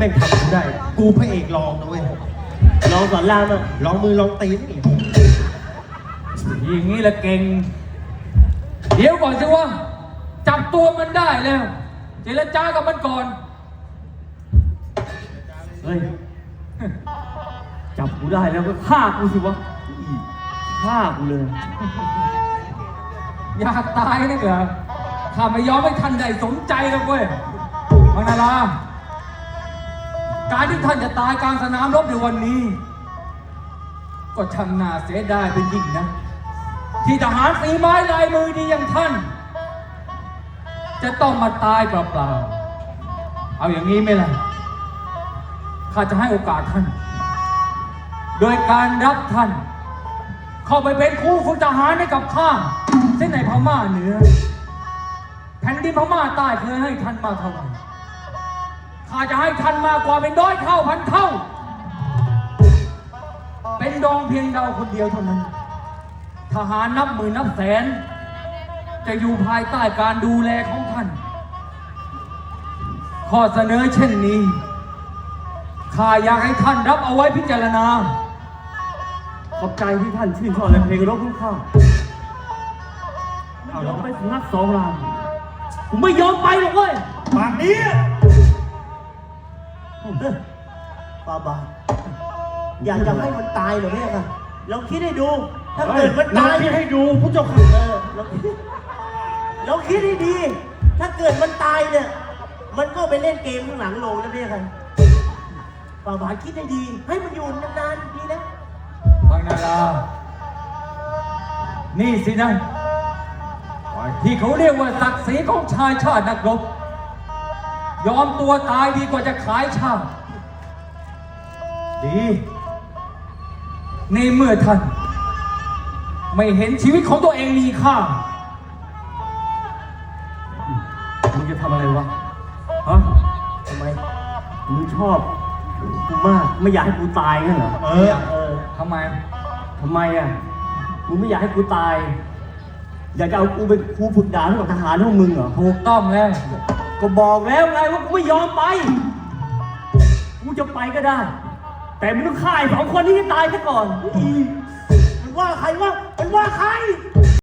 ม่งทำกูได้ กูพระเอกรองนะเว้ยลองสอนรามอะลองมือลองตีนนี่อย่างนี้ละเก่ง เดี๋ยวก่อนสิวะจับตัวมันได้แล้ว เจรจากับมันก่อน เฮ้ย จับกูได้แล้วก็ฆ่ากูสิวะฆ่ากูเลย อยากตายนะเหรอข้าไม่ยอมให้ท่านได้สมใจหรอกเว้ยมังนาลา การที่ท่านจะตายกลางสนามรบในวันนี้ ก็ช่างน่าเสียดายเป็นยิ่งนะ ที่ทหารฝีไม้ลายมือดีอย่างท่าน จะต้องมาตายเปล่าๆเอาอย่างนี้ไหมล่ะข้าจะให้โอกาสท่าน โดยการรับท่าน เข้าไปเป็นครูฝึกทหารให้กับข้าเส้นในพม่าเหนือแผ่นดินพม่าใต้เคยให้ท่านมาเท่าไหร่ ข้าจะให้ท่านมากกว่าเป็นร้อยเท่าพันเท่า เป็นดองเพียงเดาคนเดียวเท่านั้น ทหารนับหมื่นนับแสน จะอยู่ภายใต้การดูแลของท่าน ข้อเสนอเช่นนี้ ข้าอยากให้ท่านรับเอาไว้พิจารณา ขอบใจที่ท่านชื่นชอบในเพลงรบของข้าเอาเราไปสำนักสองรามกูไม่ยอมไปหรอกเว้ยปากนี้ บาบาอยากจะให้มันตายเหรือเนี่ยค่ะลองคิดให้ดู ถ้าเกิดมันตายคิดให้ดูผู้เจ้าค่ะเออลองคิดลองคิดให้ดี ถ้าเกิดมันตายเนี่ย มันก็ไปเล่นเกมข้างหลังโรงแล้วเนี่ยค่ะบาบาคิดให้ดี ให้มันอยู่นานๆดีนะบางนาลานี่สินะที่เขาเรียกว่าศักดิ์ศรีของชายชาตินักรบ ยอมตัวตายดีกว่าจะขายชาติดี ในเมื่อท่าน ไม่เห็นชีวิตของตัวเองมีค่ามึงจะทำอะไรวะฮะทำไมมึงชอบกูมากไม่อยากให้กูตายงั้นเหรอเออเออทำไมทำไมอะมึงไม่อยากให้กูตาย อยากจะเอากูเป็นครูฝึกดาบให้กับทหารพวกมึงเหรอถูกต้องแล้ว ก็บอกแล้วไงว่ากูไม่ยอมไป กูจะไปก็ได้ แต่มึงต้องฆ่าไอ้สองคนนี้ให้ตายซะก่อน มันว่าใครว่ามันว่าใคร